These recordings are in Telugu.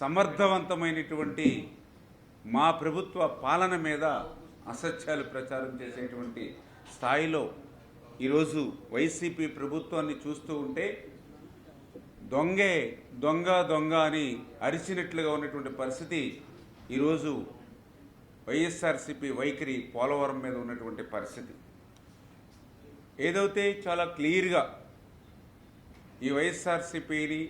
సమర్థవంతమైనటువంటి మా ప్రభుత్వ పాలన మీద అసత్యాలు ప్రచారం చేసేటువంటి స్థాయిలో ఈరోజు వైసీపీ ప్రభుత్వాన్ని చూస్తూ ఉంటే దొంగే దొంగ దొంగ అని అరిచినట్లుగా ఉన్నటువంటి పరిస్థితి ఈరోజు వైఎస్ఆర్సీపీ వైఖరి పోలవరం మీద ఉన్నటువంటి పరిస్థితి. ఏదైతే చాలా క్లియర్గా ఈ వైఎస్ఆర్సీపీని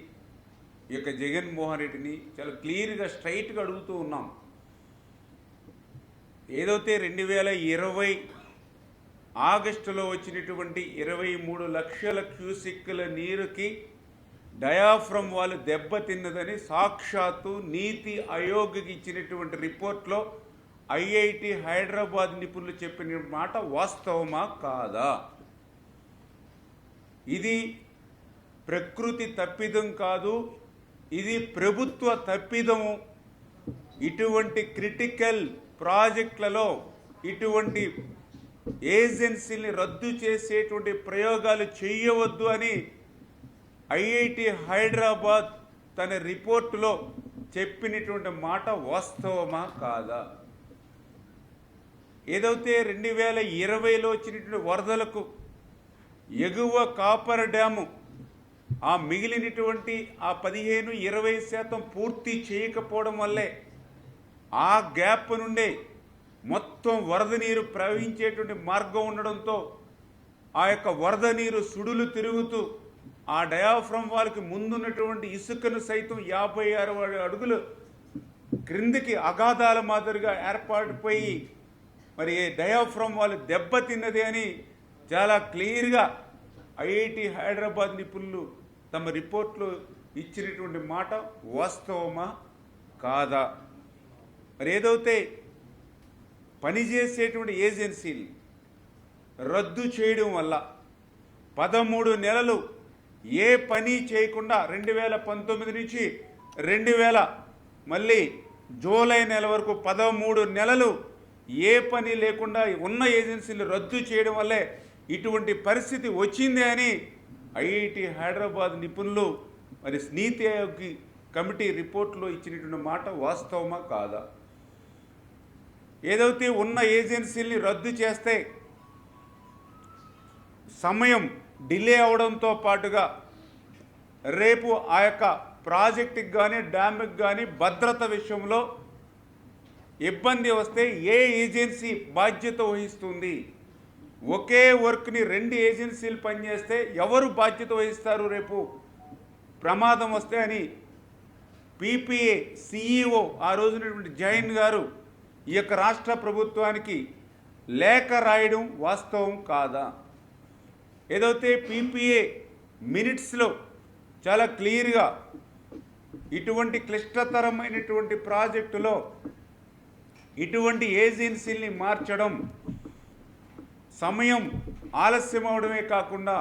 ఈ యొక్క జగన్మోహన్ రెడ్డిని చాలా క్లియర్గా స్ట్రైట్గా అడుగుతూ ఉన్నాం. ఏదైతే రెండు వేల ఇరవై ఆగస్టులో వచ్చినటువంటి ఇరవై మూడు లక్షల క్యూసిక్కుల నీరుకి డయాఫ్రమ్ వాళ్ళు దెబ్బతిన్నదని సాక్షాత్తు నీతి ఆయోగ్కి ఇచ్చినటువంటి రిపోర్ట్లో ఐఐటి హైదరాబాద్ నిపుణులు చెప్పిన మాట వాస్తవమా కాదా? ఇది ప్రకృతి తప్పిదం కాదు ఇది ప్రభుత్వ తప్పిదము. ఇటువంటి క్రిటికల్ ప్రాజెక్టులలో ఇటువంటి ఏజెన్సీని రద్దు చేసేటువంటి ప్రయోగాలు చేయవద్దు అని ఐఐటి హైదరాబాద్ తన రిపోర్టులో చెప్పినటువంటి మాట వాస్తవమా కాదా? ఏదైతే రెండు వేల ఇరవైలో వచ్చినటువంటి వరదలకు ఎగువ కాపర్ డ్యాము ఆ మిగిలినటువంటి ఆ పదిహేను ఇరవై శాతం పూర్తి చేయకపోవడం వల్లే ఆ గ్యాప్ నుండే మొత్తం వరద నీరు ప్రవహించేటువంటి మార్గం ఉండడంతో ఆ యొక్క వరద నీరు సుడులు తిరుగుతూ ఆ డయాఫ్రమ్ వాళ్ళకి ముందున్నటువంటి ఇసుకను సైతం యాభై అరవై అడుగులు క్రిందికి అగాధాల మాదిరిగా ఏర్పాటుపోయి మరి డయాఫ్రమ్ వాళ్ళు దెబ్బతిన్నది అని చాలా క్లియర్గా ఐఐటి హైదరాబాద్ నిపుణులు తమ రిపోర్ట్లో ఇచ్చినటువంటి మాట వాస్తవమా? కాదా? మరి ఏదైతే పనిచేసేటువంటి ఏజెన్సీలు రద్దు చేయడం వల్ల పదమూడు నెలలు ఏ పని చేయకుండా రెండు వేల పంతొమ్మిది నుంచి రెండు వేల మళ్ళీ జూలై నెల వరకు పదమూడు నెలలు ఏ పని లేకుండా ఉన్న ఏజెన్సీలు రద్దు చేయడం వల్లే ఇటువంటి పరిస్థితి వచ్చింది అని ఐఐటి హైదరాబాద్ నిపుణులు మరి నీతి ఆయోగ్ కమిటీ రిపోర్ట్లో ఇచ్చినటువంటి మాట వాస్తవమా కాదా? ఏదైతే ఉన్న ఏజెన్సీల్ని రద్దు చేస్తే సమయం డిలే అవడంతో పాటుగా రేపు ఆ యొక్క ప్రాజెక్టుకి కానీ డ్యామ్కి కానీ భద్రత విషయంలో ఇబ్బంది వస్తే ఏ ఏజెన్సీ బాధ్యత వహిస్తుంది? ఒకే వర్క్ని రెండు ఏజెన్సీలు పనిచేస్తే ఎవరు బాధ్యత వహిస్తారు రేపు? ప్రమాదం వస్తే అని పీపీఏ సిఈఓ ఆ రోజునటువంటి జైన్ గారు ఈ యొక్క రాష్ట్ర ప్రభుత్వానికి లేఖ రాయడం వాస్తవం కాదా? ఏదైతే పీపీఏ మినిట్స్లో చాలా క్లియర్గా ఇటువంటి క్లిష్టతరమైనటువంటి ప్రాజెక్టులో ఇటువంటి ఏజెన్సీల్ని మార్చడం సమయం ఆలస్యం అవడమే కాకుండా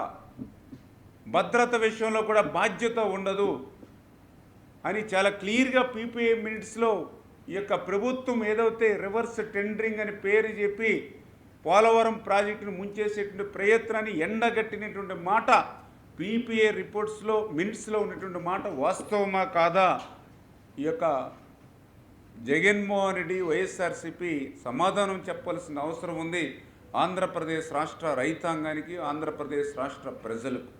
భద్రత విషయంలో కూడా బాధ్యత ఉండదు అని చాలా క్లియర్గా పీపీఏ మినిట్స్లో ఈ యొక్క ప్రభుత్వం ఏదైతే రివర్స్ టెండరింగ్ అని పేరు చెప్పి పోలవరం ప్రాజెక్టును ముంచేసేటువంటి ప్రయత్నాన్ని ఎండగట్టినటువంటి మాట పీపీఏ రిపోర్ట్స్లో మినిట్స్లో ఉన్నటువంటి మాట వాస్తవమా కాదా? ఈ యొక్క జగన్మోహన్ రెడ్డి వైఎస్ఆర్సీపీ సమాధానం చెప్పాల్సిన అవసరం ఉంది. ఆంధ్రప్రదేశ్ రాష్ట్ర రైతాంగానికి ఆంధ్రప్రదేశ్ రాష్ట్ర ప్రజలకు.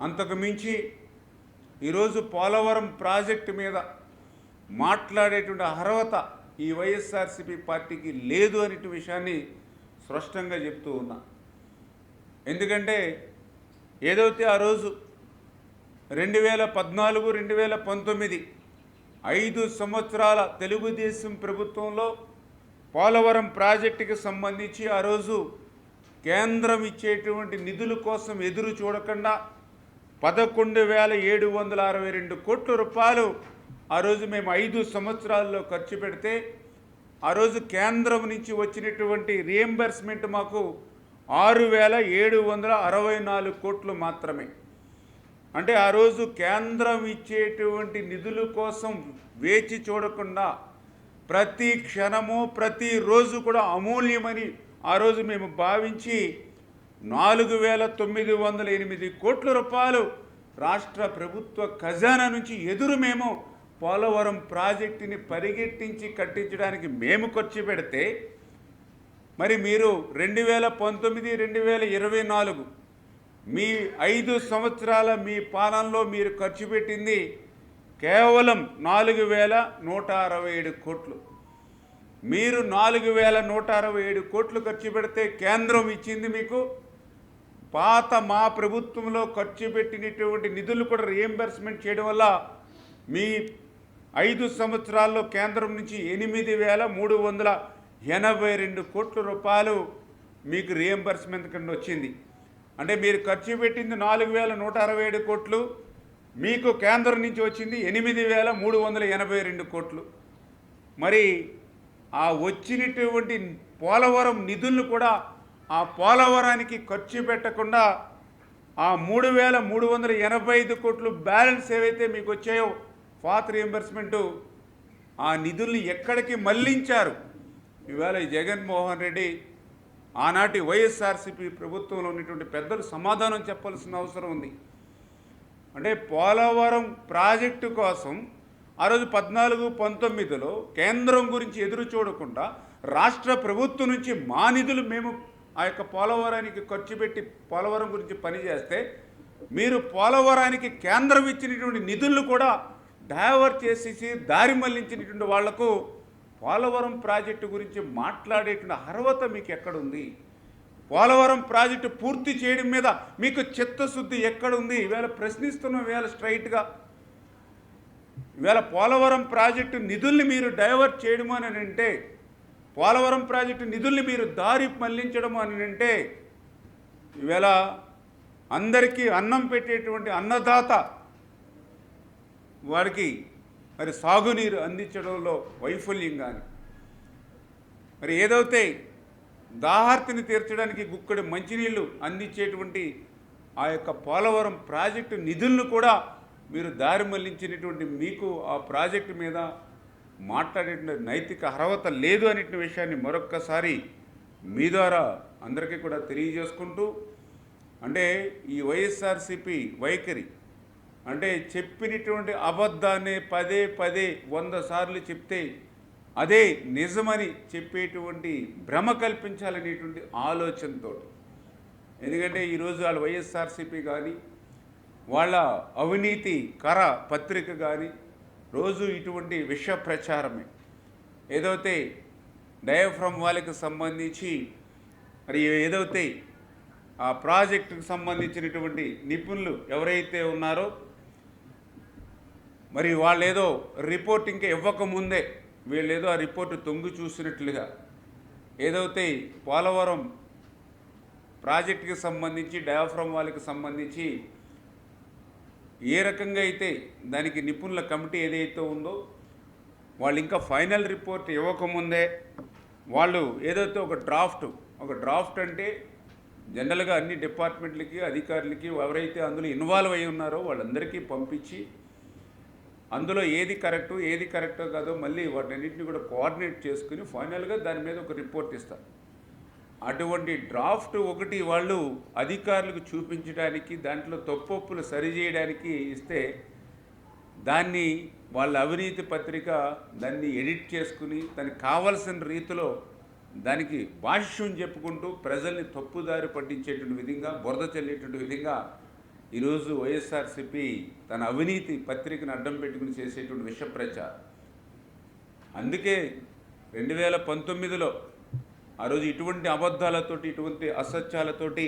అంతకుమించి ఈరోజు పోలవరం ప్రాజెక్టు మీద మాట్లాడేటువంటి అర్హత ఈ వైఎస్ఆర్సీపీ పార్టీకి లేదు అనే విషయాన్ని స్పష్టంగా చెప్తూ ఉన్నా. ఎందుకంటే ఏదైతే ఆ రోజు రెండు వేల పద్నాలుగు రెండు వేల పంతొమ్మిది ఐదు సంవత్సరాల తెలుగుదేశం ప్రభుత్వంలో పోలవరం ప్రాజెక్టుకి సంబంధించి ఆ రోజు కేంద్రం ఇచ్చేటువంటి నిధుల కోసం ఎదురు చూడకుండా పదకొండు వేల ఏడు వందల అరవై రెండు కోట్ల రూపాయలు ఆ రోజు మేము ఐదు సంవత్సరాల్లో ఖర్చు పెడితే ఆ రోజు కేంద్రం నుంచి వచ్చినటువంటి రియంబర్స్మెంట్ మాకు ఆరు వేల ఏడు వందల అరవై నాలుగు కోట్లు మాత్రమే. అంటే ఆ రోజు కేంద్రం ఇచ్చేటువంటి నిధుల కోసం వేచి చూడకుండా ప్రతి క్షణము ప్రతి రోజు కూడా అమూల్యమని ఆ రోజు మేము భావించి నాలుగు వేల తొమ్మిది వందల ఎనిమిది కోట్ల రూపాయలు రాష్ట్ర ప్రభుత్వ ఖజానా నుంచి ఎదురు మేము పోలవరం ప్రాజెక్టుని పరిగెట్టించి కట్టించడానికి మేము ఖర్చు పెడితే మరి మీరు రెండు వేల పంతొమ్మిది రెండు వేల ఇరవై నాలుగు మీ ఐదు సంవత్సరాల మీ పాలనలో మీరు ఖర్చు పెట్టింది కేవలం నాలుగు వేల నూట అరవై ఏడు కోట్లు. మీరు నాలుగు వేల నూట అరవై ఏడు కోట్లు ఖర్చు పెడితే కేంద్రం ఇచ్చింది మీకు. పాత మా ప్రభుత్వంలో ఖర్చు పెట్టినటువంటి నిధులు కూడా రియంబర్స్మెంట్ చేయడం వల్ల మీ ఐదు సంవత్సరాల్లో కేంద్రం నుంచి ఎనిమిది వేల మూడు వందల ఎనభై రెండు కోట్ల రూపాయలు మీకు రియంబర్స్మెంట్ కింద వచ్చింది. అంటే మీరు ఖర్చు పెట్టింది నాలుగు వేల నూట అరవై ఏడు కోట్లు. మీకు కేంద్రం నుంచి వచ్చింది ఎనిమిది వేల మూడు వందల ఎనభై రెండు కోట్లు. మరి ఆ వచ్చినటువంటి పోలవరం నిధులను కూడా ఆ పోలవరానికి ఖర్చు పెట్టకుండా ఆ మూడు వేల మూడు వందల ఎనభై ఐదు కోట్లు బ్యాలెన్స్ ఏవైతే మీకు వచ్చాయో ఫాత్ రియంబర్స్మెంటు ఆ నిధుల్ని ఎక్కడికి మళ్ళించారు? ఇవాళ జగన్మోహన్ రెడ్డి ఆనాటి వైఎస్ఆర్సీపీ ప్రభుత్వంలో ఉన్నటువంటి పెద్దలు సమాధానం చెప్పాల్సిన అవసరం ఉంది. అంటే పోలవరం ప్రాజెక్టు కోసం ఆ రోజు పద్నాలుగు పంతొమ్మిదిలో కేంద్రం గురించి ఎదురు చూడకుండా రాష్ట్ర ప్రభుత్వం నుంచి మా నిధులు మేము ఆ యొక్క పోలవరానికి ఖర్చు పెట్టి పోలవరం గురించి పనిచేస్తే మీరు పోలవరానికి కేంద్రం ఇచ్చినటువంటి నిధులను కూడా డైవర్ట్ చేసేసి దారి మళ్ళించినటువంటి వాళ్ళకు పోలవరం ప్రాజెక్టు గురించి మాట్లాడేటువంటి అర్హత మీకు ఎక్కడుంది? పోలవరం ప్రాజెక్టు పూర్తి చేయడం మీద మీకు చిత్తశుద్ధి ఎక్కడుంది? ఈవేళ ప్రశ్నిస్తున్నాం ఈవేళ స్ట్రైట్గా ఈవేళ పోలవరం ప్రాజెక్టు నిధుల్ని మీరు డైవర్ట్ చేయడము అని అంటే పోలవరం ప్రాజెక్టు నిధుల్ని మీరు దారి మళ్ళించడము అని అంటే ఈవేళ అందరికీ అన్నం పెట్టేటువంటి అన్నదాత వారికి మరి సాగునీరు అందించడంలో వైఫల్యం కానీ మరి ఏదైతే దాహార్తిని తీర్చడానికి గుక్కడి మంచినీళ్ళు అందించేటువంటి ఆ యొక్క పోలవరం ప్రాజెక్టు నిధులను కూడా మీరు దారి మళ్ళించినటువంటి మీకు ఆ ప్రాజెక్టు మీద మాట్లాడేటువంటి నైతిక అర్హత లేదు అనేటువంటి విషయాన్ని మరొక్కసారి మీ ద్వారా అందరికీ కూడా తెలియజేసుకుంటూ అంటే ఈ వైఎస్ఆర్సిపి వైఖరి అంటే చెప్పినటువంటి అబద్ధాన్ని పదే పదే వంద సార్లు చెప్తే అదే నిజమని చెప్పేటువంటి భ్రమ కల్పించాలనేటువంటి ఆలోచనతో ఎందుకంటే ఈరోజు వాళ్ళ వైఎస్ఆర్సీపీ కానీ వాళ్ళ అవినీతి కర పత్రిక కానీ రోజు ఇటువంటి విష ప్రచారమే. ఏదైతే డయాఫ్రమ్ వాళ్ళకి సంబంధించి మరి ఏదైతే ఆ ప్రాజెక్టుకు సంబంధించినటువంటి నిపుణులు ఎవరైతే ఉన్నారో మరి వాళ్ళు ఏదో రిపోర్ట్ ఇంకా ఇవ్వకముందే వీళ్ళేదో ఆ రిపోర్టు తొంగి చూసినట్లుగా ఏదైతే పోలవరం ప్రాజెక్టుకి సంబంధించి డయాఫ్రమ్ వాళ్ళకి సంబంధించి ఏ రకంగా అయితే దానికి నిపుణుల కమిటీ ఏదైతే ఉందో వాళ్ళు ఇంకా ఫైనల్ రిపోర్ట్ ఇవ్వకముందే వాళ్ళు ఏదైతే ఒక డ్రాఫ్ట్ ఒక డ్రాఫ్ట్ అంటే జనరల్గా అన్ని డిపార్ట్మెంట్లకి అధికారులకి ఎవరైతే అందులో ఇన్వాల్వ్ అయి ఉన్నారో వాళ్ళందరికీ పంపించి అందులో ఏది కరెక్టు ఏది కరెక్టో కాదో మళ్ళీ వాటన్నిటిని కూడా కోఆర్డినేట్ చేసుకుని ఫైనల్గా దాని మీద ఒక రిపోర్ట్ ఇస్తారు. అటువంటి డ్రాఫ్ట్ ఒకటి వాళ్ళు అధికారులకు చూపించడానికి దాంట్లో తప్పొప్పులు సరిచేయడానికి ఇస్తే దాన్ని వాళ్ళ అవినీతి పత్రిక దాన్ని ఎడిట్ చేసుకుని దానికి కావలసిన రీతిలో దానికి భాష్యం చెప్పుకుంటూ ప్రజల్ని తప్పుదారి పట్టించేటువంటి విధంగా బురద చల్లేటువంటి విధంగా ఈరోజు వైఎస్ఆర్సిపి తన అవినీతి పత్రికను అడ్డం పెట్టుకుని చేసేటువంటి విష ప్రచారం అందుకే రెండు వేల పంతొమ్మిదిలో ఆ రోజు ఇటువంటి అబద్ధాలతోటి ఇటువంటి అసత్యాలతోటి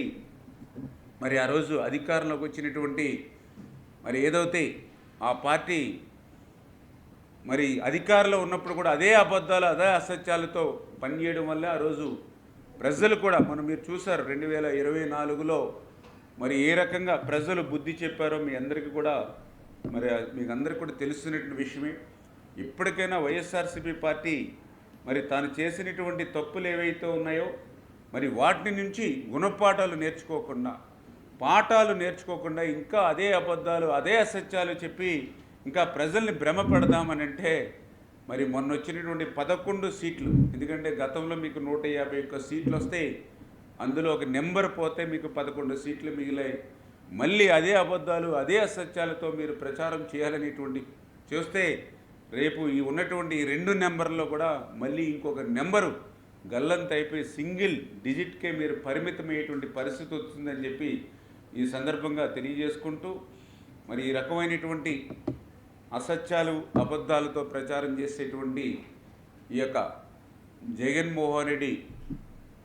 మరి ఆ రోజు అధికారంలోకి వచ్చినటువంటి మరి ఏదైతే ఆ పార్టీ మరి అధికారంలో ఉన్నప్పుడు కూడా అదే అబద్ధాలు అదే అసత్యాలతో పనిచేయడం వల్ల ఆ రోజు ప్రజలు కూడా మనం మీరు చూసారు రెండు వేల ఇరవై నాలుగులో మరి ఏ రకంగా ప్రజలు బుద్ధి చెప్పారో మీ అందరికీ కూడా మరి మీకు అందరికీ కూడా తెలుస్తున్నటువంటి విషయమే. ఇప్పటికైనా వైఎస్ఆర్సీపీ పార్టీ మరి తాను చేసినటువంటి తప్పులు ఏవైతే ఉన్నాయో మరి వాటి నుంచి గుణపాఠాలు నేర్చుకోకుండా పాఠాలు నేర్చుకోకుండా ఇంకా అదే అబద్ధాలు అదే అసత్యాలు చెప్పి ఇంకా ప్రజల్ని భ్రమ పెడదామని అంటే మరి మొన్న వచ్చినటువంటి పదకొండు సీట్లు ఎందుకంటే గతంలో మీకు నూట యాభై ఒక్క సీట్లు వస్తే అందులో ఒక నెంబర్ పోతే మీకు పదకొండు సీట్లు మిగిలాయి. మళ్ళీ అదే అబద్ధాలు అదే అసత్యాలతో మీరు ప్రచారం చేయాలనేటువంటి చూస్తే రేపు ఈ ఉన్నటువంటి ఈ రెండు నెంబర్లో కూడా మళ్ళీ ఇంకొక నెంబరు గల్లంత అయిపోయి సింగిల్ డిజిట్కే మీరు పరిమితమయ్యేటువంటి పరిస్థితి వస్తుందని చెప్పి ఈ సందర్భంగా తెలియజేసుకుంటూ మరి ఈ రకమైనటువంటి అసత్యాలు అబద్ధాలతో ప్రచారం చేసేటువంటి ఈ యొక్క జగన్మోహన్ రెడ్డి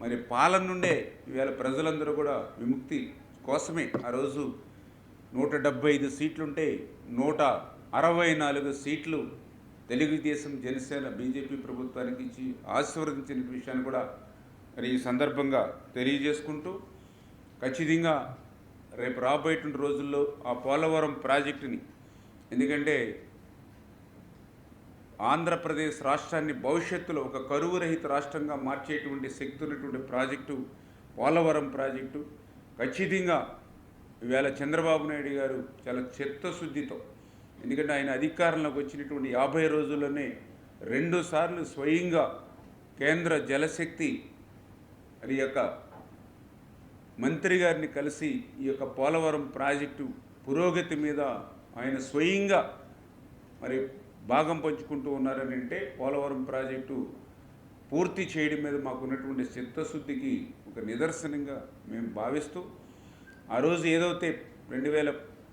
మరి పాలన నుండే ఇవాళ ప్రజలందరూ కూడా విముక్తి కోసమే ఆ రోజు నూట డెబ్బై ఐదు సీట్లుంటే నూట అరవై నాలుగు సీట్లు తెలుగుదేశం జనసేన బీజేపీ ప్రభుత్వానికి ఇచ్చి ఆశీర్వదించిన విషయాన్ని కూడా మరి ఈ సందర్భంగా తెలియజేసుకుంటూ ఖచ్చితంగా రేపు రాబోయేటువంటి రోజుల్లో ఆ పోలవరం ప్రాజెక్టుని ఎందుకంటే ఆంధ్రప్రదేశ్ రాష్ట్రాన్ని భవిష్యత్తులో ఒక కరువు రహిత రాష్ట్రంగా మార్చేటువంటి శక్తి ఉన్నటువంటి ప్రాజెక్టు పోలవరం ప్రాజెక్టు. ఖచ్చితంగా ఇవాళ చంద్రబాబు నాయుడు గారు చాలా చిత్తశుద్ధితో ఎందుకంటే ఆయన అధికారంలోకి వచ్చినటువంటి యాభై రోజుల్లోనే రెండుసార్లు స్వయంగా కేంద్ర జలశక్తి మరి యొక్క మంత్రి గారిని కలిసి ఈ యొక్క పోలవరం ప్రాజెక్టు పురోగతి మీద ఆయన స్వయంగా మరి భాగం పంచుకుంటూ ఉన్నారని అంటే పోలవరం ప్రాజెక్టు పూర్తి చేయడం మీద మాకున్నటువంటి చిత్తశుద్ధికి ఒక నిదర్శనంగా మేము భావిస్తూ ఆ రోజు ఏదైతే రెండు వేల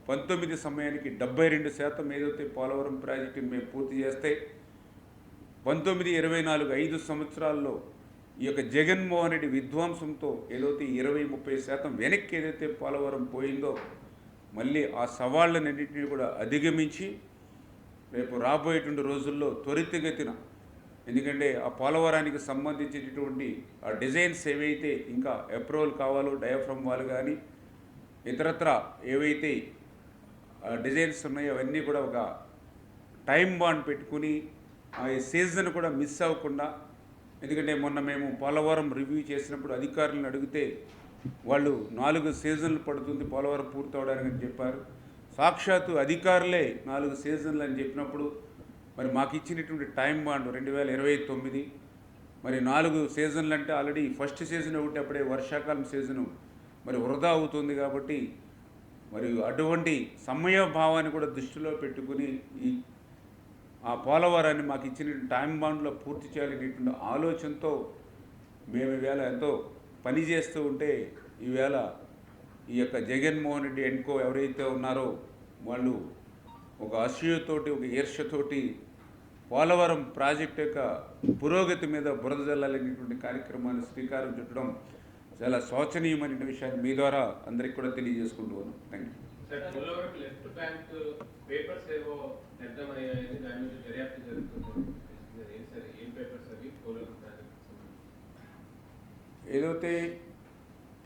పంతొమ్మిది సమయానికి డెబ్బై రెండు శాతం ఏదైతే పోలవరం ప్రాజెక్టుని మేము పూర్తి చేస్తే పంతొమ్మిది ఇరవై నాలుగు ఐదు సంవత్సరాల్లో ఈ యొక్క జగన్మోహన్ రెడ్డి విధ్వంసంతో ఏదైతే ఇరవై ముప్పై శాతం వెనక్కి ఏదైతే పోలవరం పోయిందో మళ్ళీ ఆ సవాళ్ళనన్నింటినీ కూడా అధిగమించి రేపు రాబోయేటువంటి రోజుల్లో త్వరితగతిన ఎందుకంటే ఆ పోలవరానికి సంబంధించినటువంటి ఆ డిజైన్స్ ఏవైతే ఇంకా అప్రూవల్ కావాలో డయాఫ్రమ్ వాళ్ళు కానీ ఇతరత్ర ఏవైతే ఆ డిజైన్స్ ఉన్నాయో అవన్నీ కూడా ఒక టైం బాండ్ పెట్టుకుని ఆ సీజన్ కూడా మిస్ అవ్వకుండా ఎందుకంటే మొన్న మేము పోలవరం రివ్యూ చేసినప్పుడు అధికారులను అడిగితే వాళ్ళు నాలుగు సీజన్లు పడుతుంది పోలవరం పూర్తవడానికి అని చెప్పారు. సాక్షాత్తు అధికారులే నాలుగు సీజన్లు అని చెప్పినప్పుడు మరి మాకు ఇచ్చినటువంటి టైం బాండ్ రెండు వేల ఇరవై తొమ్మిది. మరి నాలుగు సీజన్లు అంటే ఆల్రెడీ ఫస్ట్ సీజన్ ఒకటి అప్పుడే వర్షాకాలం సీజను. మరి వృధా అవుతుంది కాబట్టి మరి అటువంటి సమయభావాన్ని కూడా దృష్టిలో పెట్టుకుని ఈ ఆ పోలవరాన్ని మాకు ఇచ్చిన టైం బాండ్లో పూర్తి చేయాలనేటువంటి ఆలోచనతో మేము ఈవేళ ఎంతో పని చేస్తూ ఉంటే ఈవేళ ఈ యొక్క జగన్మోహన్ రెడ్డి ఎన్కో ఎవరైతే ఉన్నారో వాళ్ళు ఒక అసూయతోటి ఒక ఈర్ష్యతోటి పోలవరం ప్రాజెక్ట్ యొక్క పురోగతి మీద బురద జల్లాలనేటువంటి కార్యక్రమాన్ని శ్రీకారం చుట్టడం చాలా శోచనీయమైన విషయాన్ని మీ ద్వారా అందరికీ కూడా తెలియజేసుకుంటూ ఉన్నాం. థ్యాంక్ యూ ఏదైతే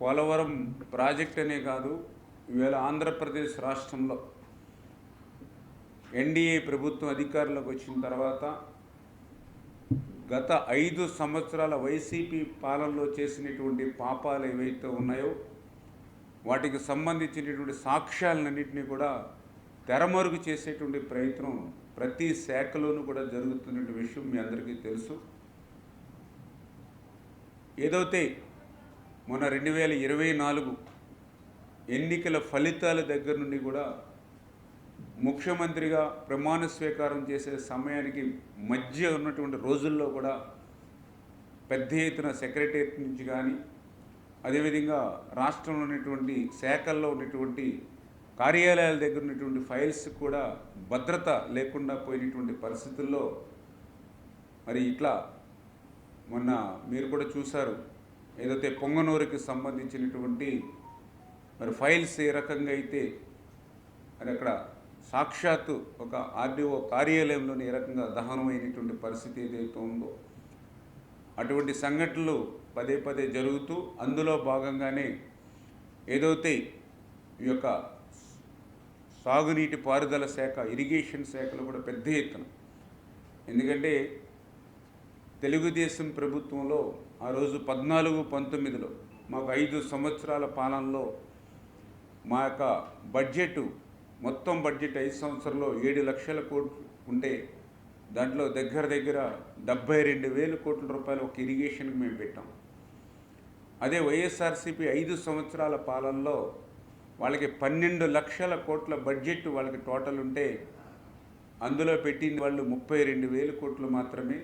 పోలవరం ప్రాజెక్ట్ అనే కాదు ఇవాళ ఆంధ్రప్రదేశ్ రాష్ట్రంలో ఎన్డీఏ ప్రభుత్వం అధికారంలోకి వచ్చిన తర్వాత గత ఐదు సంవత్సరాల వైసీపీ పాలనలో చేసినటువంటి పాపాలు ఏవైతే ఉన్నాయో వాటికి సంబంధించినటువంటి సాక్ష్యాలన్నింటినీ కూడా తెరమరుగు చేసేటువంటి ప్రయత్నం ప్రతి శాఖలోనూ కూడా జరుగుతున్న విషయం మీ అందరికీ తెలుసు. ఏదైతే మొన్న రెండు వేల ఇరవై నాలుగు ఎన్నికల ఫలితాల దగ్గర నుండి కూడా ముఖ్యమంత్రిగా ప్రమాణ స్వీకారం చేసే సమయానికి మధ్య ఉన్నటువంటి రోజుల్లో కూడా పెద్ద ఎత్తున సెక్రటరియట్ నుంచి కానీ అదేవిధంగా రాష్ట్రంలో ఉన్నటువంటి శాఖల్లో ఉన్నటువంటి కార్యాలయాల దగ్గర ఉన్నటువంటి ఫైల్స్ కూడా భద్రత లేకుండా పోయినటువంటి పరిస్థితుల్లో మరి ఇట్లా మొన్న మీరు కూడా చూశారు. ఏదైతే పొంగనూరుకి సంబంధించినటువంటి మరి ఫైల్స్ ఏ రకంగా అయితే అది అక్కడ సాక్షాత్తు ఒక ఆర్డీఓ కార్యాలయంలోని ఏ రకంగా దహనమైనటువంటి పరిస్థితి ఏదైతే ఉందో అటువంటి సంఘటనలు పదే పదే జరుగుతూ అందులో భాగంగానే ఏదైతే ఈ యొక్క సాగునీటి పారుదల శాఖ ఇరిగేషన్ శాఖలు కూడా పెద్ద ఎత్తున. ఎందుకంటే తెలుగుదేశం ప్రభుత్వంలో ఆ రోజు పద్నాలుగు పంతొమ్మిదిలో మాకు ఐదు సంవత్సరాల పాలనలో మా యొక్క బడ్జెట్ మొత్తం బడ్జెట్ ఐదు సంవత్సరంలో ఏడు లక్షల కోట్లు ఉంటే దాంట్లో దగ్గర దగ్గర డెబ్బై రెండు వేల కోట్ల రూపాయలు ఒక ఇరిగేషన్కి మేము పెట్టాం. అదే వైఎస్ఆర్సీపీ ఐదు సంవత్సరాల పాలనలో వాళ్ళకి పన్నెండు లక్షల కోట్ల బడ్జెట్ వాళ్ళకి టోటల్ ఉంటే అందులో పెట్టిన వాళ్ళు ముప్పై రెండు వేల కోట్లు మాత్రమే.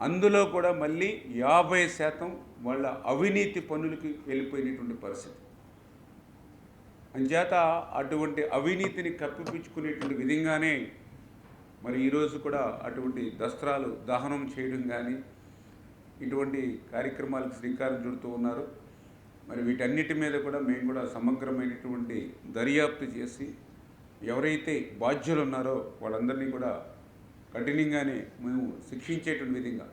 అందులో కూడా మళ్ళీ యాభై శాతం వాళ్ళ అవినీతి పనులకి వెళ్ళిపోయినటువంటి పరిస్థితి. అంచేత అటువంటి అవినీతిని కప్పిపుచ్చుకునేటువంటి విధంగానే మరి ఈరోజు కూడా అటువంటి దస్త్రాలు దహనం చేయడం కానీ ఇటువంటి కార్యక్రమాలకు శ్రీకారం చుడుతూ ఉన్నారు. మరి వీటన్నిటి మీద కూడా మేము కూడా సమగ్రమైనటువంటి దర్యాప్తు చేసి ఎవరైతే బాధ్యులు ఉన్నారో వాళ్ళందరినీ కూడా కఠినంగానే మేము శిక్షించేటువంటి విధంగా.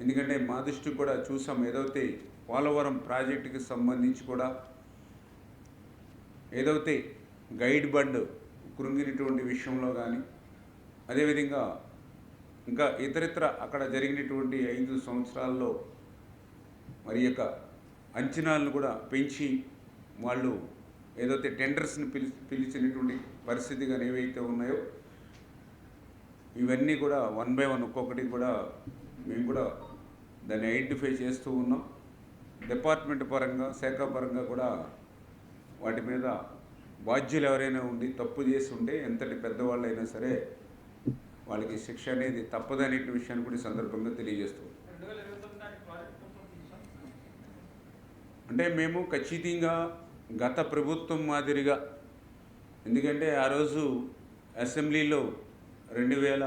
ఎందుకంటే మా దృష్టికి కూడా చూసాం ఏదైతే పోలవరం ప్రాజెక్టుకి సంబంధించి కూడా ఏదైతే గైడ్ బండ్ కృంగినటువంటి విషయంలో కానీ అదేవిధంగా ఇంకా ఇతరితర అక్కడ జరిగినటువంటి ఐదు సంవత్సరాల్లో మరి యొక్క అంచనాలను కూడా పెంచి వాళ్ళు ఏదైతే టెండర్స్ని పిలి పిలిచినటువంటి పరిస్థితి కానీ ఏవైతే ఉన్నాయో ఇవన్నీ కూడా వన్ బై వన్ ఒక్కొక్కటి కూడా మేము కూడా దాన్ని ఐడెంటిఫై చేస్తూ ఉన్నాం. డిపార్ట్మెంట్ పరంగా శాఖ పరంగా కూడా వాటి మీద బాధ్యులు ఎవరైనా ఉండి తప్పు చేసి ఉంటే ఎంతటి పెద్దవాళ్ళు అయినా సరే వాళ్ళకి శిక్ష అనేది తప్పదనే విషయాన్ని కూడా సందర్భంగా తెలియజేస్తూ అంటే మేము ఖచ్చితంగా గత ప్రభుత్వం మాదిరిగా ఎందుకంటే ఆ రోజు అసెంబ్లీలో రెండు వేల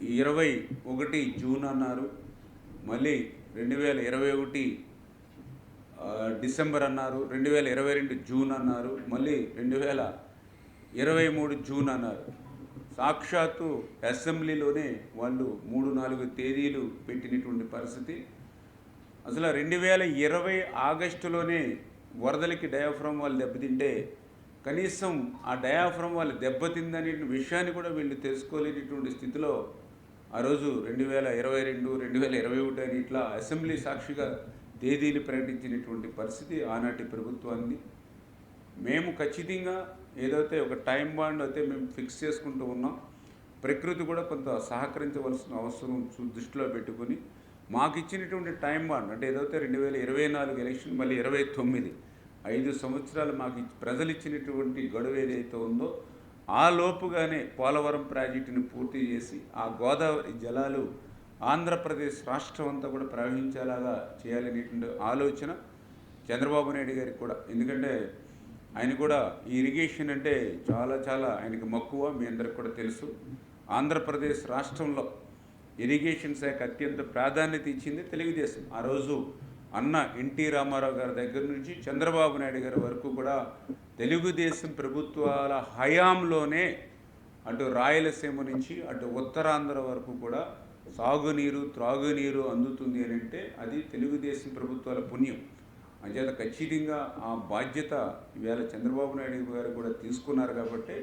ఇరవై ఒకటి జూన్ అన్నారు. మళ్ళీ రెండు వేల ఇరవై ఒకటి డిసెంబర్ అన్నారు. రెండు వేల ఇరవై రెండు జూన్ అన్నారు. మళ్ళీ రెండు వేల ఇరవై మూడు జూన్ అన్నారు. సాక్షాత్తు అసెంబ్లీలోనే వాళ్ళు మూడు నాలుగు తేదీలు పెట్టినటువంటి పరిస్థితి. అసలు రెండు వేల ఇరవై ఆగస్టులోనే వరదలకి డయాఫ్రమ్ వాళ్ళు దెబ్బతింటే కనీసం ఆ డయాఫ్రమ్ వాళ్ళు దెబ్బతిందనే విషయాన్ని కూడా వీళ్ళు తెలుసుకోలేనటువంటి స్థితిలో ఆ రోజు రెండు వేల ఇరవై రెండు రెండు వేల ఇరవై ఒకటి అని ఇట్లా అసెంబ్లీ సాక్షిగా తేదీలు ప్రకటించినటువంటి పరిస్థితి ఆనాటి ప్రభుత్వాన్ని. మేము ఖచ్చితంగా ఏదైతే ఒక టైం బాండ్ అయితే మేము ఫిక్స్ చేసుకుంటూ ఉన్నాం. ప్రకృతి కూడా కొంత సహకరించవలసిన అవసరం దృష్టిలో పెట్టుకొని మాకు ఇచ్చినటువంటి టైం బాండ్ అంటే ఏదైతే రెండు వేల ఇరవై నాలుగు ఎలక్షన్ మళ్ళీ ఇరవై తొమ్మిది ఐదు సంవత్సరాలు మాకు ప్రజలు ఇచ్చినటువంటి గడువు ఏదైతే ఉందో ఆ లోపుగానే పోలవరం ప్రాజెక్టుని పూర్తి చేసి ఆ గోదావరి జలాలు ఆంధ్రప్రదేశ్ రాష్ట్రం అంతా కూడా ప్రవహించేలాగా చేయాలనేటువంటి ఆలోచన చంద్రబాబు నాయుడు గారికి కూడా. ఎందుకంటే ఆయన కూడా ఈ ఇరిగేషన్ అంటే చాలా చాలా ఆయనకి మక్కువ మీ అందరికి కూడా తెలుసు. ఆంధ్రప్రదేశ్ రాష్ట్రంలో ఇరిగేషన్ శాఖ అత్యంత ప్రాధాన్యత ఇచ్చింది తెలుగుదేశం. ఆ రోజు అన్న ఎన్టీ రామారావు గారి దగ్గర నుంచి చంద్రబాబు నాయుడు గారి వరకు కూడా తెలుగుదేశం ప్రభుత్వాల హయాంలోనే అటు రాయలసీమ నుంచి అటు ఉత్తరాంధ్ర వరకు కూడా సాగునీరు త్రాగునీరు అందుతుంది అని అంటే అది తెలుగుదేశం ప్రభుత్వాల పుణ్యం. అంచేత ఖచ్చితంగా ఆ బాధ్యత ఈవేళ చంద్రబాబు నాయుడు గారు కూడా తీసుకున్నారు కాబట్టి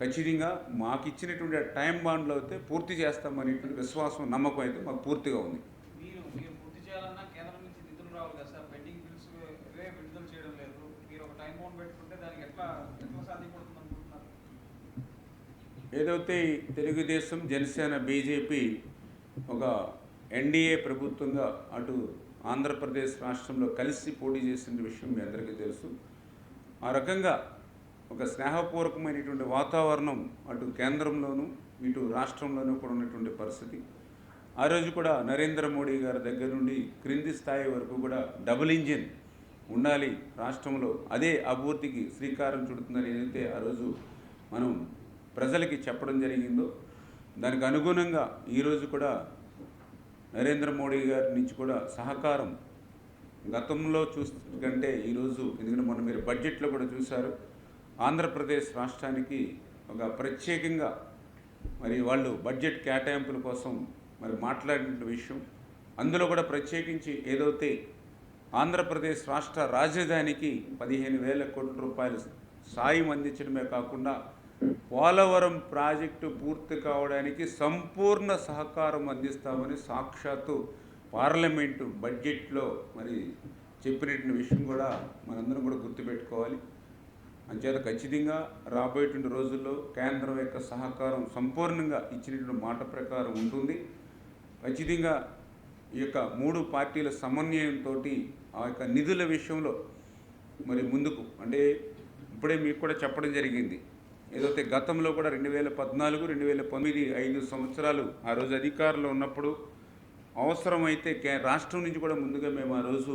ఖచ్చితంగా మాకు ఇచ్చినటువంటి టైం బాండ్లో అయితే పూర్తి చేస్తామనేటువంటి విశ్వాసం నమ్మకం అయితే మాకు పూర్తిగా ఉంది మీరు మీరు పూర్తి చేయాలన్నా కేంద్రం నుంచి నిధులు రావాలి కదా సార్ పెండింగ్ బిల్స్ ఇవే విడుదల చేయడం లేదు మీరు ఒక టైం బౌండ్ పెట్టుకుంటే దానికి ఎట్లా ఎట్లా సాధ్యపడుతుంది అనుకుంటున్నారు ఏదైతే తెలుగుదేశం జనసేన బీజేపీ ఒక ఎన్డీఏ ప్రభుత్వంగా అటు ఆంధ్రప్రదేశ్ రాష్ట్రంలో కలిసి పోటీ చేసిన విషయం మీ అందరికీ తెలుసు. ఆ రకంగా ఒక స్నేహపూర్వకమైనటువంటి వాతావరణం అటు కేంద్రంలోనూ ఇటు రాష్ట్రంలోనూ కూడా ఉన్నటువంటి పరిస్థితి. ఆ రోజు కూడా నరేంద్ర మోడీ గారి దగ్గర నుండి క్రింది స్థాయి వరకు కూడా డబుల్ ఇంజిన్ ఉండాలి రాష్ట్రంలో. అదే అభివృద్ధికి శ్రీకారం చుడుతుందని ఏదైతే ఆ రోజు మనం ప్రజలకి చెప్పడం జరిగిందో దానికి అనుగుణంగా ఈరోజు కూడా నరేంద్ర మోడీ గారి నుంచి కూడా సహకారం గతంలో చూస్తుంటే ఈరోజు ఎందుకంటే మొన్న మీరు బడ్జెట్లో కూడా చూశారు ఆంధ్రప్రదేశ్ రాష్ట్రానికి ఒక ప్రత్యేకంగా మరి వాళ్ళు బడ్జెట్ కేటాయింపుల కోసం మరి మాట్లాడిన విషయం. అందులో కూడా ప్రత్యేకించి ఏదైతే ఆంధ్రప్రదేశ్ రాష్ట్ర రాజధానికి పదిహేను వేల కోట్ల రూపాయలు సాయం అందించడమే కాకుండా పోలవరం ప్రాజెక్టు పూర్తి కావడానికి సంపూర్ణ సహకారం అందిస్తామని సాక్షాత్తు పార్లమెంటు బడ్జెట్లో మరి చెప్పినటువంటి విషయం కూడా మనందరం కూడా గుర్తుపెట్టుకోవాలి. అంచేత ఖచ్చితంగా రాబోయేటువంటి రోజుల్లో కేంద్రం యొక్క సహకారం సంపూర్ణంగా ఇచ్చినటువంటి మాట ప్రకారం ఉంటుంది. ఖచ్చితంగా ఈ యొక్క మూడు పార్టీల సమన్వయంతో ఆ యొక్క నిధుల విషయంలో మరి ముందుకు. అంటే ఇప్పుడే మీకు కూడా చెప్పడం జరిగింది. ఏదైతే గతంలో కూడా రెండు వేల పద్నాలుగు రెండు వేల పంతొమ్మిది ఐదు సంవత్సరాలు ఆ రోజు అధికారంలో ఉన్నప్పుడు అవసరమైతే కే రాష్ట్రం నుంచి కూడా ముందుగా మేము ఆ రోజు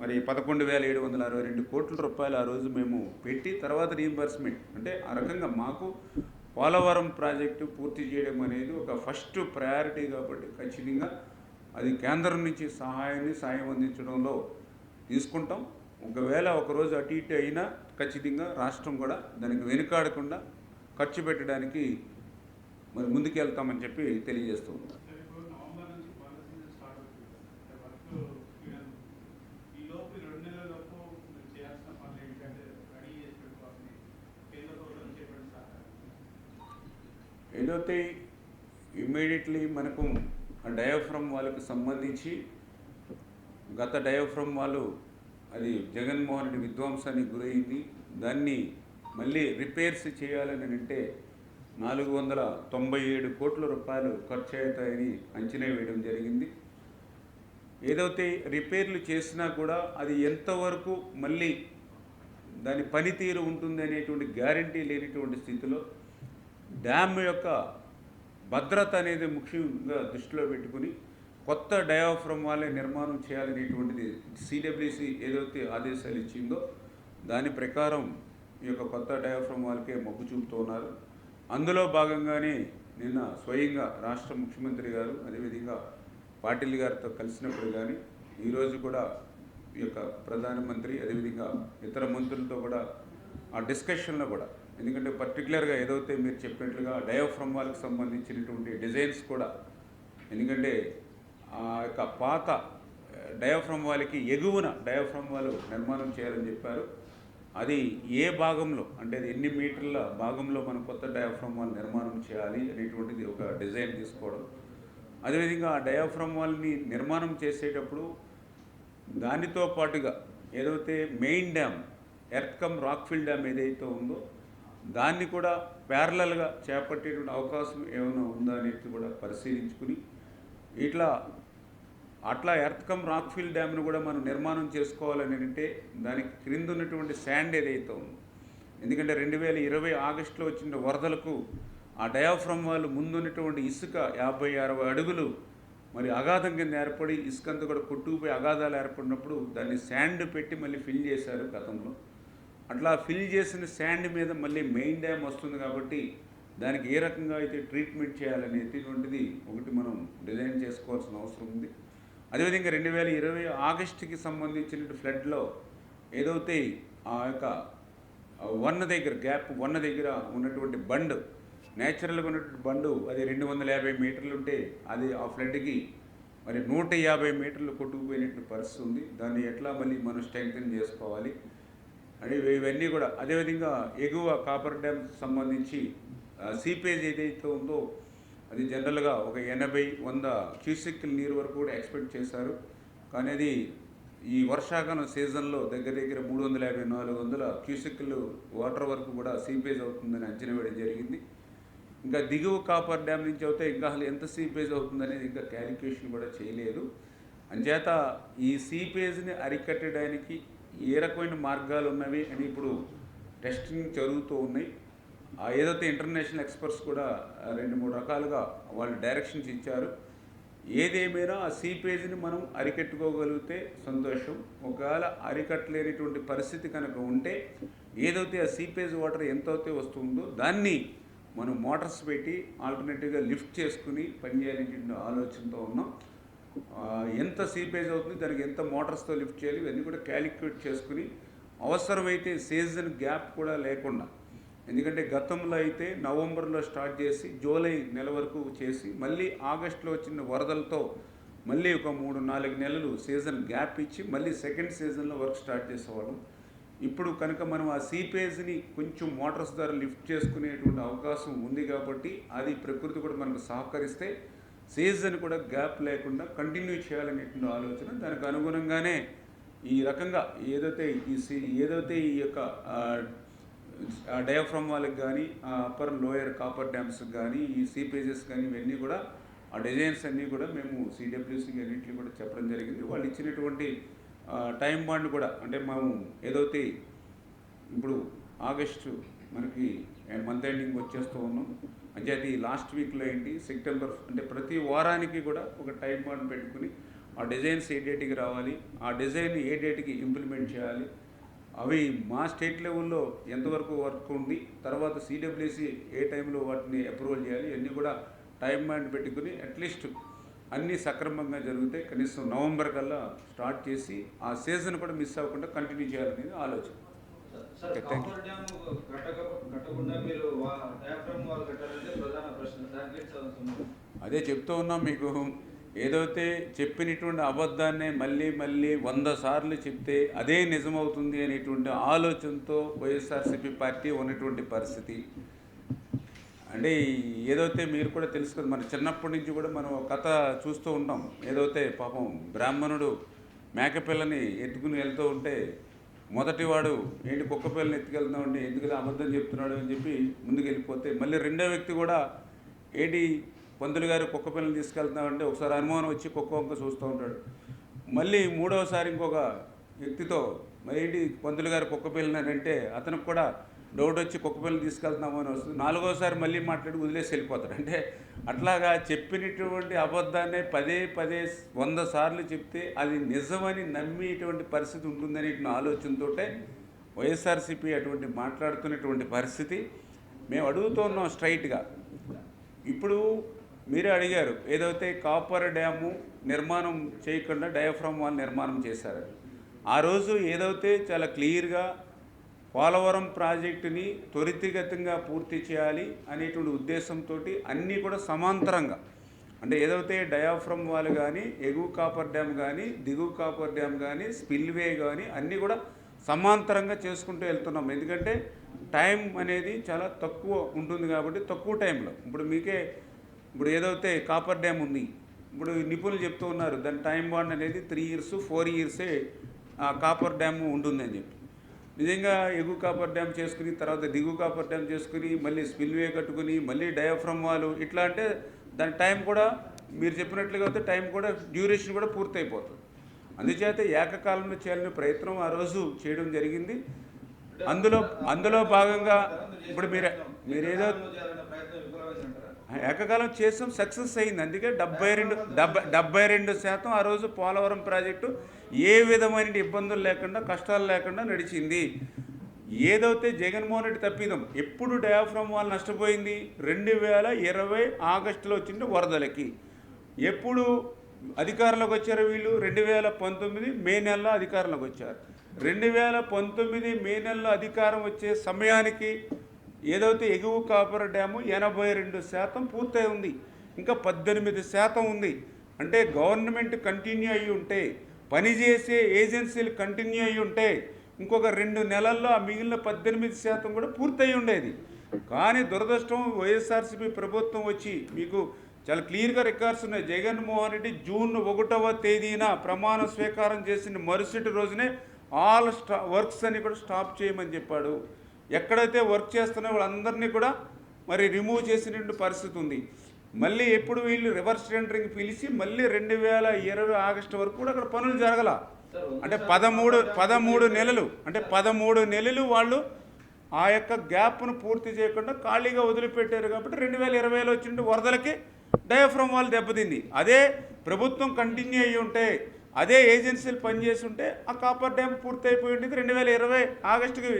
మరి పదకొండు వేల ఏడు వందల అరవై రెండు కోట్ల రూపాయలు ఆ రోజు మేము పెట్టి తర్వాత రీఎంబర్స్మెంట్ అంటే ఆ రకంగా మాకు పోలవరం ప్రాజెక్టు పూర్తి చేయడం అనేది ఒక ఫస్ట్ ప్రయారిటీ కాబట్టి ఖచ్చితంగా అది కేంద్రం నుంచి సహాయాన్ని సాయం అందించడంలో తీసుకుంటాం. ఒకవేళ ఒకరోజు అటు ఇటు అయినా ఖచ్చితంగా రాష్ట్రం కూడా దానికి వెనుకాడకుండా ఖర్చు పెట్టడానికి మరి ముందుకెళ్తామని చెప్పి తెలియజేస్తూ ఉన్నాం. ఏదైతే ఇమ్మీడియట్లీ మనకు ఆ డయాఫ్రమ్ వాళ్ళకి సంబంధించి గత డయాఫ్రమ్ వాళ్ళు అది జగన్మోహన్ రెడ్డి విధ్వంసానికి గురైంది. దాన్ని మళ్ళీ రిపేర్స్ చేయాలని అంటే నాలుగు వందల తొంభై ఏడు కోట్ల రూపాయలు ఖర్చు అవుతాయని అంచనా వేయడం జరిగింది. ఏదైతే రిపేర్లు చేసినా కూడా అది ఎంతవరకు మళ్ళీ దాని పనితీరు ఉంటుంది అనేటువంటి గ్యారంటీ లేనిటువంటి స్థితిలో డ్యామ్ యొక్క భద్రత అనేది ముఖ్యంగా దృష్టిలో పెట్టుకుని కొత్త డయాఫ్రమ్ వాళ్ళే నిర్మాణం చేయాలనేటువంటిది సిడబ్ల్యూసి ఏదైతే ఆదేశాలు ఇచ్చిందో దాని ప్రకారం ఈ యొక్క కొత్త డయాఫ్రమ్ వాళ్ళకే మొగ్గు చూపుతూ ఉన్నారు. అందులో భాగంగానే నిన్న స్వయంగా రాష్ట్ర ముఖ్యమంత్రి గారు అదేవిధంగా పాటిల్ గారితో కలిసినప్పుడు కానీ ఈరోజు కూడా ఈ యొక్క ప్రధానమంత్రి అదేవిధంగా ఇతర మంత్రులతో కూడా ఆ డిస్కషన్లో కూడా ఎందుకంటే పర్టికులర్గా ఏదైతే మీరు చెప్పినట్లుగా డయాఫ్రమ్ వాళ్ళకి సంబంధించినటువంటి డిజైన్స్ కూడా ఎందుకంటే ఆ యొక్క పాత డయాఫ్రమ్ వాళ్ళకి ఎగువన డయాఫ్రమ్ వాళ్ళు నిర్మాణం చేయాలని చెప్పారు. అది ఏ భాగంలో అంటే అది ఎన్ని మీటర్ల భాగంలో మనం కొత్త డయాఫ్రమ్ వాల్ నిర్మాణం చేయాలి అనేటువంటిది ఒక డిజైన్ తీసుకోవడం. అదేవిధంగా ఆ డయాఫ్రమ్ వాల్ని నిర్మాణం చేసేటప్పుడు దానితో పాటుగా ఏదైతే main dam earth cum rockfill dam ఏదైతే ఉందో దాన్ని కూడా ప్యారలల్గా చేపట్టేటువంటి అవకాశం ఏమైనా ఉందా అనేది కూడా పరిశీలించుకుని ఇట్లా అట్లా ఎర్త్కమ్ రాక్ఫీల్ డ్యామ్ను కూడా మనం నిర్మాణం చేసుకోవాలని అంటే దానికి క్రింద ఉన్నటువంటి శాండ్ ఏదైతే ఉందో ఎందుకంటే రెండు వేల ఇరవై ఆగస్టులో వచ్చిన వరదలకు ఆ డయాఫ్రమ్ వాళ్ళు ముందున్నటువంటి ఇసుక యాభై అరవై అడుగులు మరి అగాధం కింద ఏర్పడి ఇసుక అంతా కూడా కొట్టుకుపోయి అగాధాలు ఏర్పడినప్పుడు దాన్ని శాండ్ పెట్టి మళ్ళీ ఫిల్ చేశారు గతంలో. అట్లా ఫిల్ చేసిన శాండ్ మీద మళ్ళీ మెయిన్ డ్యామ్ వస్తుంది కాబట్టి దానికి ఏ రకంగా అయితే ట్రీట్మెంట్ చేయాలనేటువంటిది ఒకటి మనం డిజైన్ చేసుకోవాల్సిన అవసరం ఉంది. అదేవిధంగా రెండు వేల ఇరవై ఆగస్టుకి సంబంధించిన ఫ్లడ్లో ఏదైతే ఆ యొక్క వన్ దగ్గర గ్యాప్ వన్ దగ్గర ఉన్నటువంటి బండ్ నేచురల్గా ఉన్నటువంటి బండు అది రెండు వందల యాభై మీటర్లు ఉంటే అది ఆ ఫ్లడ్కి మరి నూట యాభై మీటర్లు కొట్టుకుపోయినట్టు పరిస్థితి ఉంది. దాన్ని ఎట్లా మళ్ళీ మనం స్ట్రెంగ్తన్ చేసుకోవాలి? అంటే ఇవన్నీ కూడా అదేవిధంగా ఎగువ కాపర్ డ్యామ్ సంబంధించి సీపేజ్ ఏదైతే ఉందో అది జనరల్గా ఒక ఎనభై వంద క్యూసెక్ల నీరు వరకు కూడా ఎక్స్పెక్ట్ చేశారు. కానీ అది ఈ వర్షాకాలం సీజన్లో దగ్గర దగ్గర మూడు వందల యాభై నాలుగు వందల క్యూసిక్లు వాటర్ వరకు కూడా సీపేజ్ అవుతుందని అంచనా వేయడం జరిగింది. ఇంకా దిగువ కాపర్ డ్యామ్ నుంచి అయితే ఇంకా అసలు ఎంత సీపేజ్ అవుతుందనేది ఇంకా క్యాలిక్యులేషన్ కూడా చేయలేదు. అంచేత ఈ సీపేజ్ని అరికట్టడానికి ఏ రకమైన మార్గాలు ఉన్నవి అని ఇప్పుడు టెస్టింగ్ జరుగుతూ ఉన్నాయి. ఏదైతే ఇంటర్నేషనల్ ఎక్స్పర్ట్స్ కూడా రెండు మూడు రకాలుగా వాళ్ళు డైరెక్షన్స్ ఇచ్చారు. ఏదేమైనా ఆ సీపేజ్ని మనం అరికట్టుకోగలిగితే సంతోషం. ఒకవేళ అరికట్టలేనిటువంటి పరిస్థితి కనుక ఉంటే ఏదైతే ఆ సీపేజ్ వాటర్ ఎంతైతే వస్తుందో దాన్ని మనం మోటార్స్ పెట్టి ఆల్టర్నేటివ్గా లిఫ్ట్ చేసుకుని పనిచేయాలనే ఆలోచనతో ఉన్నాం. ఎంత సీపేజ్ అవుతుంది దానికి ఎంత మోటార్స్తో లిఫ్ట్ చేయాలి ఇవన్నీ కూడా క్యాలిక్యులేట్ చేసుకుని అవసరమైతే సీజన్ గ్యాప్ కూడా లేకుండా ఎందుకంటే గతంలో అయితే నవంబర్లో స్టార్ట్ చేసి జూలై నెల వరకు చేసి మళ్ళీ ఆగస్టులో వచ్చిన వరదలతో మళ్ళీ ఒక మూడు నాలుగు నెలలు సీజన్ గ్యాప్ ఇచ్చి మళ్ళీ సెకండ్ సీజన్లో వర్క్ స్టార్ట్ చేసేవాళ్ళం. ఇప్పుడు కనుక మనం ఆ సీపేజ్ని కొంచెం మోటార్స్ ద్వారా లిఫ్ట్ చేసుకునేటువంటి అవకాశం ఉంది కాబట్టి అది ప్రకృతి కూడా మనకు సహకరిస్తే సీజన్ కూడా గ్యాప్ లేకుండా కంటిన్యూ చేయాలనేటువంటి ఆలోచన దానికి అనుగుణంగానే ఈ రకంగా ఏదైతే ఈ సీ ఏదైతే ఈ యొక్క డయాఫ్రమ్ వాళ్ళకి కానీ ఆ అప్పర్ లోయర్ కాపర్ డ్యామ్స్కి కానీ ఈ సీపేజెస్ కానీ ఇవన్నీ కూడా ఆ డిజైన్స్ అన్నీ కూడా మేము సిడబ్ల్యూసి అన్నింటినీ కూడా చెప్పడం జరిగింది. వాళ్ళు ఇచ్చినటువంటి టైం బాండ్ కూడా అంటే మేము ఏదైతే ఇప్పుడు ఆగస్టు మనకి మంత్ ఎండింగ్ వచ్చేస్తూ ఉన్నాం. అంటే అది లాస్ట్ వీక్లో ఏంటి సెప్టెంబర్ అంటే ప్రతి వారానికి కూడా ఒక టైం బాండ్ పెట్టుకుని ఆ డిజైన్స్ ఏ డేట్కి రావాలి ఆ డిజైన్ ఏ డేట్కి ఇంప్లిమెంట్ చేయాలి అవి మా స్టేట్ లెవెల్లో ఎంతవరకు వర్క్ ఉంది తర్వాత సిడబ్ల్యూసి ఏ టైంలో వాటిని అప్రూవల్ చేయాలి ఇవన్నీ కూడా టైం బాండ్ పెట్టుకుని అట్లీస్ట్ అన్నీ సక్రమంగా జరిగితే కనీసం నవంబర్ కల్లా స్టార్ట్ చేసి ఆ సీజన్ కూడా మిస్ అవ్వకుండా కంటిన్యూ చేయాలనేది ఆలోచన. అదే చెప్తూ ఉన్నాం మీకు. ఏదైతే చెప్పినటువంటి అబద్ధాన్నే మళ్ళీ మళ్ళీ వంద సార్లు చెప్తే అదే నిజమవుతుంది అనేటువంటి ఆలోచనతో వైఎస్ఆర్సీపీ పార్టీ ఉన్నటువంటి పరిస్థితి. అంటే ఏదైతే మీరు కూడా తెలుసు కదా మన చిన్నప్పటి నుంచి కూడా మనం కథ చూస్తూ ఉంటాం. ఏదైతే పాపం బ్రాహ్మణుడు మేకపిల్లని ఎత్తుకుని వెళ్తూ ఉంటే మొదటివాడు ఏంటి కుక్క పిల్లని ఎత్తుకెళ్తా ఉంటే ఎందుకు అబద్ధం చెప్తున్నాడు అని చెప్పి ముందుకు వెళ్ళిపోతే మళ్ళీ రెండో వ్యక్తి కూడా ఏంటి పంతులు గారు కుక్క పిల్లని తీసుకెళ్తున్నామంటే ఒకసారి అనుమానం వచ్చి కుక్క వంక చూస్తూ ఉంటాడు. మళ్ళీ మూడవసారి ఇంకొక వ్యక్తితో మరేంటి పంతులు గారు కుక్క పిల్లని అంటే అతనికి కూడా డౌట్ వచ్చి కుక్క పిల్లని తీసుకెళ్తున్నాము అని వస్తుంది. నాలుగోసారి మళ్ళీ మాట్లాడి వదిలేసి వెళ్ళిపోతాడు. అంటే అట్లాగా చెప్పినటువంటి అబద్ధాన్ని పదే పదే వంద సార్లు చెప్తే అది నిజమని నమ్మేటువంటి పరిస్థితి ఉంటుందని ఆలోచనతో వైఎస్ఆర్సీపీ అటువంటి మాట్లాడుతున్నటువంటి పరిస్థితి. మేము అడుగుతున్నాం స్ట్రైట్గా. ఇప్పుడు మీరే అడిగారు. ఏదైతే కాపర్ డ్యాము నిర్మాణం చేయకుండా డయాఫ్రమ్ వాల్ నిర్మాణం చేశారు. ఆ రోజు ఏదైతే చాలా క్లియర్గా పోలవరం ప్రాజెక్టుని త్వరితగతంగా పూర్తి చేయాలి అనేటువంటి ఉద్దేశంతో అన్నీ కూడా సమాంతరంగా అంటే ఏదైతే డయాఫ్రమ్ వాళ్ళు కానీ ఎగువ కాపర్ డ్యామ్ కానీ దిగువ కాపర్ డ్యామ్ కానీ స్పిల్వే కానీ అన్నీ కూడా సమాంతరంగా చేసుకుంటూ వెళ్తున్నాం. ఎందుకంటే టైం అనేది చాలా తక్కువ ఉంటుంది కాబట్టి తక్కువ టైంలో. ఇప్పుడు మీకే ఇప్పుడు ఏదైతే కాపర్ డ్యామ్ ఉంది ఇప్పుడు నిపుణులు చెప్తూ ఉన్నారు దాని టైం బాండ్ అనేది త్రీ ఇయర్స్ ఫోర్ ఇయర్సే ఆ కాపర్ డ్యామ్ ఉంటుందని చెప్పి. నిజంగా ఎగువ కాపర్ డ్యామ్ చేసుకుని తర్వాత దిగువ కాపర్ డ్యామ్ చేసుకుని మళ్ళీ స్పిల్వే కట్టుకుని మళ్ళీ డయాఫ్రమ్ వాల్ ఇట్లా అంటే దాని టైం కూడా మీరు చెప్పినట్లుగా అయితే టైం కూడా డ్యూరేషన్ కూడా పూర్తయిపోతుంది. అందుచేత ఏకకాలంలో చేయాలనే ప్రయత్నం ఆ రోజు చేయడం జరిగింది. అందులో అందులో భాగంగా ఇప్పుడు మీరు మీరేదో ఏకకాలం చేసాం సక్సెస్ అయింది. అందుకే డెబ్బై రెండు డెబ్బై డెబ్బై రెండు శాతం ఆ రోజు పోలవరం ప్రాజెక్టు ఏ విధమైన ఇబ్బందులు లేకుండా కష్టాలు లేకుండా నడిచింది. ఏదైతే జగన్మోహన్ రెడ్డి తప్పిదం ఎప్పుడు డయాఫ్రమ్ వాళ్ళు నష్టపోయింది? రెండు వేల ఇరవై ఆగస్టులో వచ్చిన వరదలకి. ఎప్పుడు అధికారంలోకి వచ్చారు వీళ్ళు? రెండు వేల పంతొమ్మిది మే నెలలో అధికారంలోకి వచ్చారు. రెండు వేల పంతొమ్మిది మే నెలలో అధికారం వచ్చే సమయానికి ఏదైతే ఎగువ కాపర్ డ్యాము ఎనభై రెండు శాతం పూర్తయి ఉంది ఇంకా పద్దెనిమిది శాతం ఉంది. అంటే గవర్నమెంట్ కంటిన్యూ అయ్యి ఉంటే పనిచేసే ఏజెన్సీలు కంటిన్యూ అయ్యి ఉంటే ఇంకొక రెండు నెలల్లో ఆ మిగిలిన పద్దెనిమిది శాతం కూడా పూర్తయి ఉండేది. కానీ దురదృష్టం వైఎస్ఆర్సీపీ ప్రభుత్వం వచ్చి మీకు చాలా క్లియర్గా రికార్డ్స్ ఉన్నాయి. జగన్మోహన్ రెడ్డి జూన్ ఒకటవ తేదీన ప్రమాణ స్వీకారం చేసిన మరుసటి రోజునే ఆల్ స్టా వర్క్స్ అని కూడా స్టాప్ చేయమని చెప్పాడు. ఎక్కడైతే వర్క్ చేస్తున్న వాళ్ళందరినీ కూడా మరి రిమూవ్ చేసినటువంటి పరిస్థితి ఉంది. మళ్ళీ ఎప్పుడు వీళ్ళు రివర్స్ టెండరింగ్ పిలిచి మళ్ళీ రెండు వేల ఇరవై ఆగస్టు వరకు కూడా అక్కడ పనులు జరగల. అంటే పదమూడు పదమూడు నెలలు అంటే పదమూడు నెలలు వాళ్ళు ఆ యొక్క గ్యాప్ను పూర్తి చేయకుండా ఖాళీగా వదిలిపెట్టారు కాబట్టి రెండు వేల ఇరవైలో వచ్చిన వరదలకి డయాఫ్రమ్ వాళ్ళు దెబ్బతింది. అదే ప్రభుత్వం కంటిన్యూ అయ్యి ఉంటే అదే ఏజెన్సీలు పనిచేసి ఉంటే ఆ కాపర్ డ్యామ్ పూర్తి అయిపోయి ఉండేది. రెండు వేల ఇరవై ఆగస్టుకి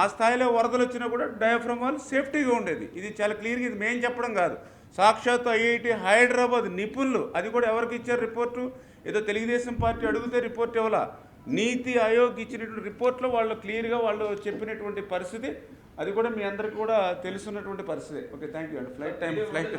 ఆ స్థాయిలో వరదలు వచ్చినా కూడా డయాఫ్రమ్ వాళ్ళు సేఫ్టీగా ఉండేది. ఇది చాలా క్లియర్గా ఇది మేము చెప్పడం కాదు. సాక్షాత్ ఐఐటి హైదరాబాద్ నిపుణులు అది కూడా ఎవరికి ఇచ్చారు రిపోర్టు? ఏదో తెలుగుదేశం పార్టీ అడిగితే రిపోర్ట్ ఇవ్వాల? నీతి ఆయోగ్ ఇచ్చినటువంటి రిపోర్ట్లో వాళ్ళు క్లియర్గా వాళ్ళు చెప్పినటువంటి పరిస్థితి అది కూడా మీ అందరికీ కూడా తెలుసున్నటువంటి పరిస్థితి. ఓకే థ్యాంక్ యూ అండి. Flight time flight